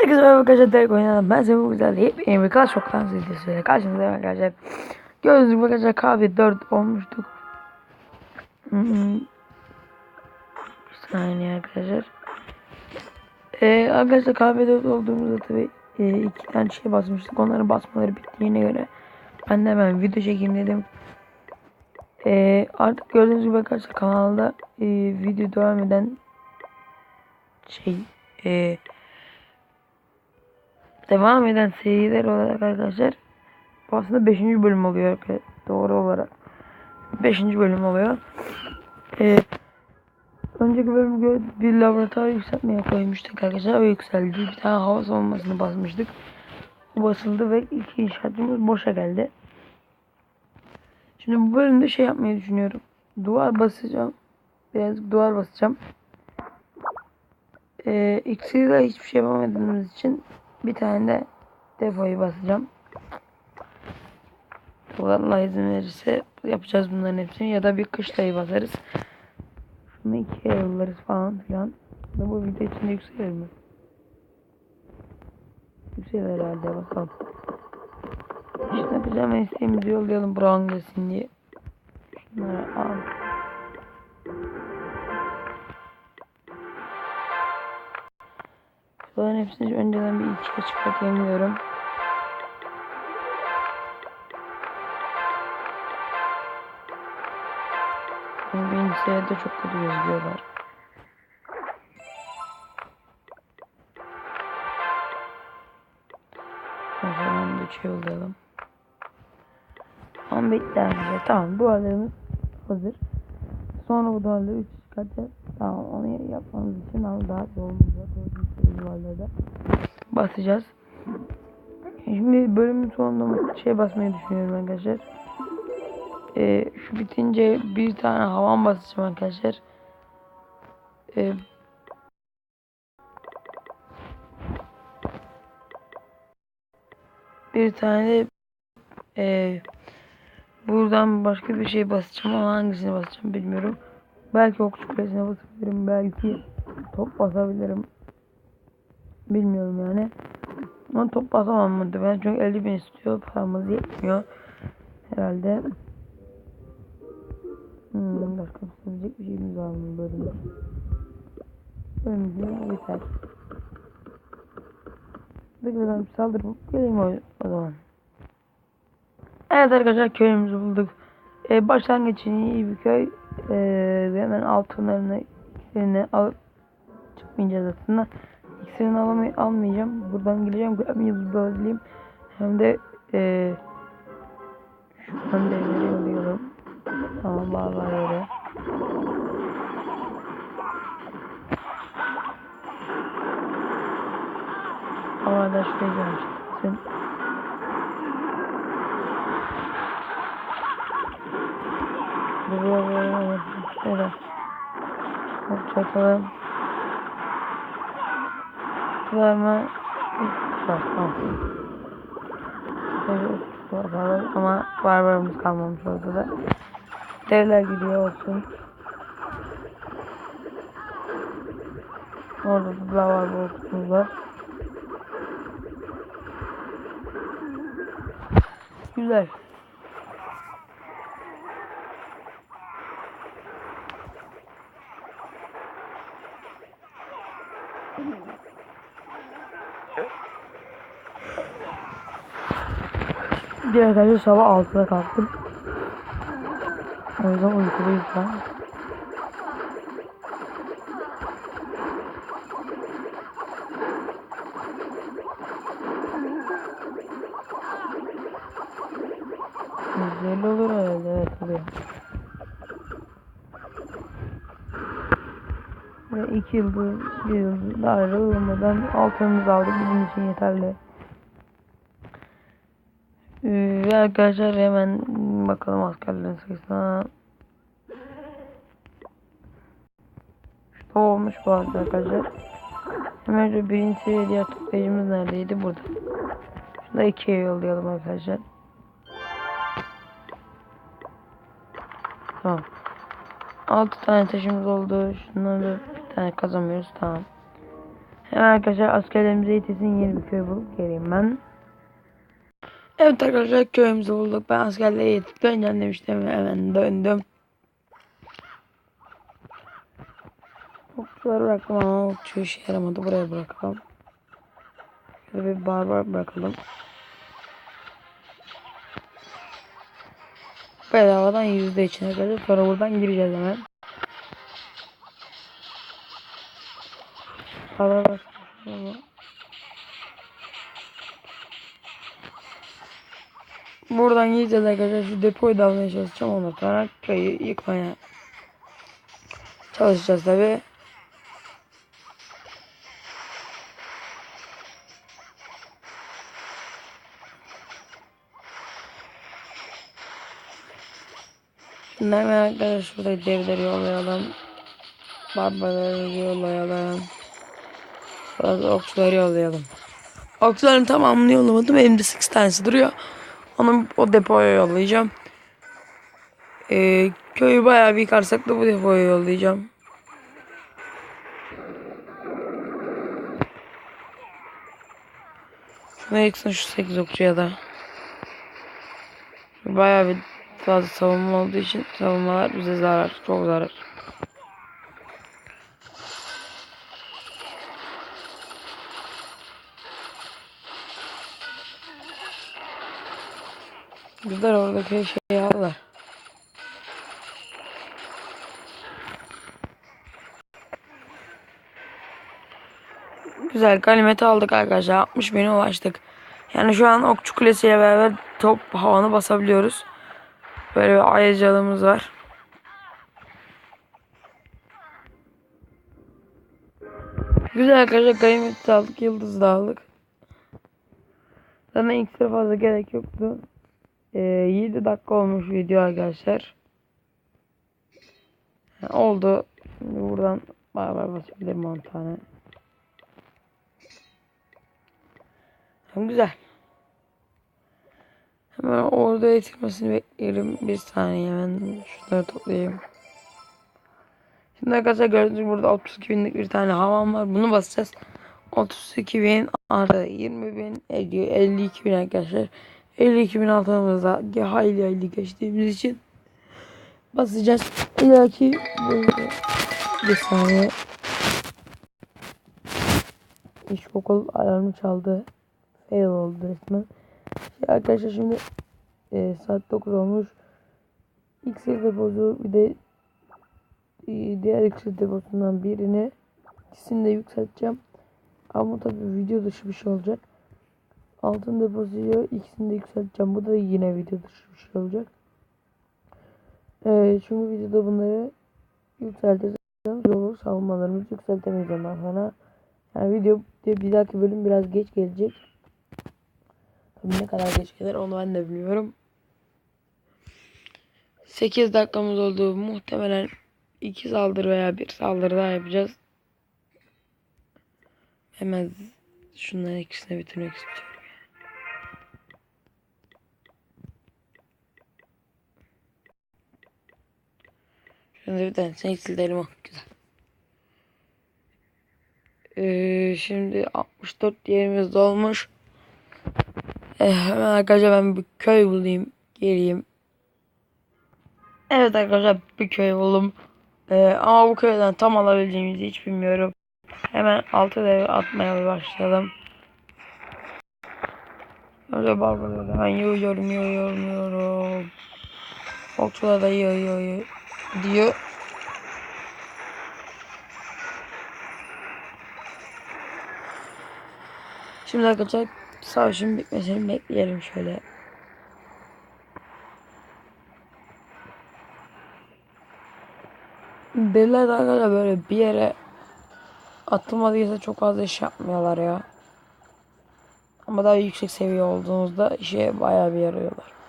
Herkese merhaba arkadaşlar direkt oynayalım. Ben bu güzel yepyeni bir Clash of Clans videosuyla karşınızdayım arkadaşlar. Gördüğünüz gibi arkadaşlar kahve 4 olmuştuk. Hmm. Bir saniye arkadaşlar. Ee, arkadaşlar kahve 4 olduğumuzda tabi e, iki tane şey basmıştık. Onların basmaları bittiğine göre ben de hemen video çekeyim dedim. Ee, artık gördüğünüz gibi arkadaşlar kanalda e, video devam eden şey e, devam eden seriler olarak arkadaşlar bu aslında 5. bölüm oluyor doğru olarak 5. bölüm oluyor. Ee, önceki bölüm gö- bir laboratuvar yükseltmeye koymuştuk arkadaşlar o yükseldi. Bir tane hava savunmasını basmıştık. Basıldı ve iki inşaatımız boşa geldi. Şimdi bu bölümde şey yapmayı düşünüyorum. Duvar basacağım. Biraz duvar basacağım. Ee, iksirle hiçbir şey yapamadığımız için bir tane de defoyu basacağım. Allah izin verirse yapacağız bunların hepsini ya da bir kışlayı basarız. Şunu ikiye yollarız falan filan. Ve bu video içinde yükselir mi? Yükselir herhalde bakalım. İşte yapacağım isteğimizi yollayalım Brown gelsin diye. Şunları al. Bunların hepsini önceden bir ikiye çıkartayım diyorum. Çünkü Bilgisayarda çok kötü gözüküyorlar. O zaman da şey yollayalım. Tamam bekle arkadaşlar. Tamam duvarlarımız hazır. Sonra bu duvarları 3 çıkartacağız. Tamam onu yapmamız için al daha iyi olmayacak. O duvarlarda basacağız. Şimdi bölümün sonunda şey basmayı düşünüyorum arkadaşlar. Ee, şu bitince bir tane havan basacağım arkadaşlar. Ee, bir tane ee, buradan başka bir şey basacağım ama hangisini basacağım bilmiyorum. Belki okçu kulesine basabilirim. Belki top basabilirim. Bilmiyorum yani. Ama top basamam muhtemelen çünkü 50 bin istiyor. Paramız yetmiyor. Herhalde. Hmm, başka söyleyecek bir şeyimiz var mı bölümde? Bölümde yeter. Bekledim saldırıp geleyim o, o zaman. Evet arkadaşlar köyümüzü bulduk. Ee, başlangıç için iyi bir köy. Ee, hemen altınlarını ikisini alıp çıkmayacağız aslında. İkisini alamay almayacağım. Buradan gireceğim. Hem yıldız alayım. Hem de ee, şuradan devleri alıyorum. Tamam bağlar öyle. Havada şuraya gelmişsin. Şöyle. Çakalım. Var mı? Var. Tamam. Evet, ama barbarımız kalmamış orada da. Devler gidiyor olsun. Orada da lavar boğazımız var. Güzel. Diğer arkadaşlar sabah 6'da kalktım. O yüzden uykuluyum an. Güzel olur herhalde evet oluyor. Ve iki yıldız, bir yıldız daha ayrılmadan altınımızı aldık. Bizim için yeterli. Ee, Ve arkadaşlar hemen bakalım askerlerin sayısına. Şurada olmuş bu arada arkadaşlar. Hemen şu birinci diğer toplayıcımız neredeydi? Burada. Şurada ikiye yollayalım arkadaşlar. Tamam. 6 tane taşımız oldu. Şunları bir tane kazanmıyoruz. Tamam. Hemen arkadaşlar askerlerimize yetişsin yeni bir köy bulup geleyim ben. Evet arkadaşlar köyümüzü bulduk. Ben askerlere yetip döneceğim demiştim. Hemen döndüm. Okçuları bıraktım ama okçu işe yaramadı. Buraya bırakalım. Şöyle bir barbar bırakalım. Bedavadan yüzde için arkadaşlar. Sonra buradan gireceğiz hemen. Barbar bırakalım. Buradan gideceğiz arkadaşlar. Şu depoyu da almaya çalışacağım. Ondan sonra köyü yıkmaya çalışacağız tabi. Şimdi hemen arkadaşlar şurada devleri yollayalım. Barbarları yollayalım. Sonra okçuları yollayalım. Okçuların tamamını yollamadım. Elimde 8 tanesi duruyor. Onu o depoya yollayacağım. Ee, köyü bayağı bir yıkarsak da bu depoya yollayacağım. Şuna yıksın şu 8 okçuya da. Bayağı bir fazla savunma olduğu için savunmalar bize zarar. Çok zarar. Güzel oradaki şeyi aldılar. Güzel kalimeti aldık arkadaşlar. 60 bine ulaştık. Yani şu an Okçu Kulesi ile beraber top havanı basabiliyoruz. Böyle bir ayıcalığımız var. Güzel arkadaşlar kalimeti aldık. Yıldız da aldık. Zaten ekstra fazla gerek yoktu. Ee, 7 dakika olmuş video arkadaşlar. Oldu. Şimdi buradan beraber basabilirim 10 tane. Hem güzel. Hemen orada yetişmesini bekleyelim. Bir saniye hemen şunları toplayayım. Şimdi arkadaşlar gördüğünüz burada 32 binlik bir tane havan var. Bunu basacağız. 32 bin artı 20 bin ediyor. 52 bin arkadaşlar. 52 bin altımızda hayli hayli geçtiğimiz için basacağız. İlaki böyle bir saniye İlkokul alarmı çaldı. Fail oldu resmen. Şey arkadaşlar şimdi e, saat 9 olmuş. İksir deposu bir de e, diğer iksir deposundan birini ikisini de yükselteceğim. Ama tabi video dışı bir şey olacak. Altın deposuyu ikisini de yükselteceğim. Bu da yine video dışı bir şey olacak. Ee, çünkü videoda bunları yükselteceğim. Olur savunmalarımızı yükseltemeyiz ondan sonra. Yani video bir dahaki bölüm biraz geç gelecek. Tabii ne kadar geç gelir onu ben de bilmiyorum. 8 dakikamız oldu. Muhtemelen 2 saldırı veya bir saldırı daha yapacağız. Hemen şunların ikisini bitirmek istiyorum. Şunu bir tanesini eksiltelim o. Güzel. Ee, şimdi 64 yerimiz dolmuş. Ee, hemen arkadaşlar ben bir köy bulayım. Geleyim. Evet arkadaşlar bir köy buldum. Ee, ama bu köyden tam alabileceğimizi hiç bilmiyorum. Hemen altı dev atmaya başlayalım. Önce barbarları hemen yiyorum yiyorum yiyorum. Okçular da yiyor yiyor yiyor. Diyor. Şimdi arkadaşlar savaşın bitmesini bekleyelim şöyle. Deliler de arkadaşlar böyle bir yere atılmadıysa çok fazla iş yapmıyorlar ya. Ama daha yüksek seviye olduğunuzda işe bayağı bir yarıyorlar.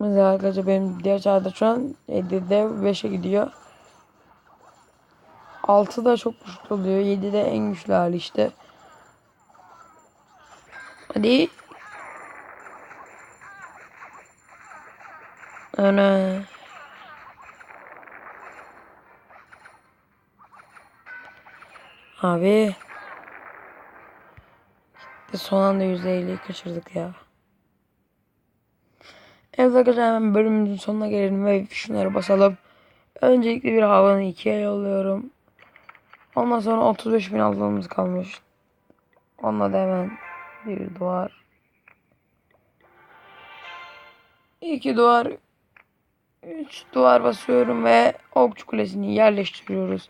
Mesela arkadaşlar benim diğer çağda şu an e, 7'de 5'e gidiyor. 6 da çok güçlü oluyor. 7 de en güçlü hali işte. Hadi. Ana. Abi. Son anda %50'yi kaçırdık ya. Evet arkadaşlar hemen bölümümüzün sonuna gelelim ve şunları basalım. Öncelikle bir havanı ikiye yolluyorum. Ondan sonra 35 bin aldığımız kalmış. Onunla da hemen bir duvar. İki duvar. Üç duvar basıyorum ve okçu kulesini yerleştiriyoruz.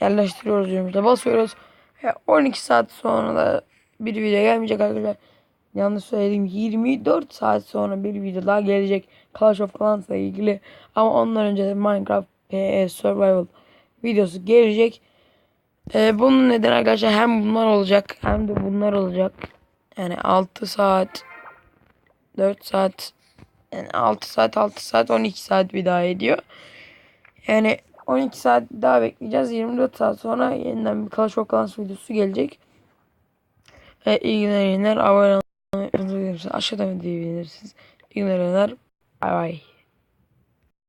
Yerleştiriyoruz diyorum işte basıyoruz. Ve 12 saat sonra da bir video gelmeyecek arkadaşlar. Yanlış söyledim 24 saat sonra bir video daha gelecek. Clash of Clans'la ilgili. Ama ondan önce de Minecraft PS Survival videosu gelecek. Ee, bunun neden arkadaşlar hem bunlar olacak hem de bunlar olacak. Yani 6 saat 4 saat yani 6 saat 6 saat 12 saat bir daha ediyor. Yani 12 saat daha bekleyeceğiz. 24 saat sonra yeniden bir Clash of Clans videosu gelecek. Ee, ilgilenenler abone. Aşağıdan videoyu beğenirsiniz. İlgilenenler bay bay.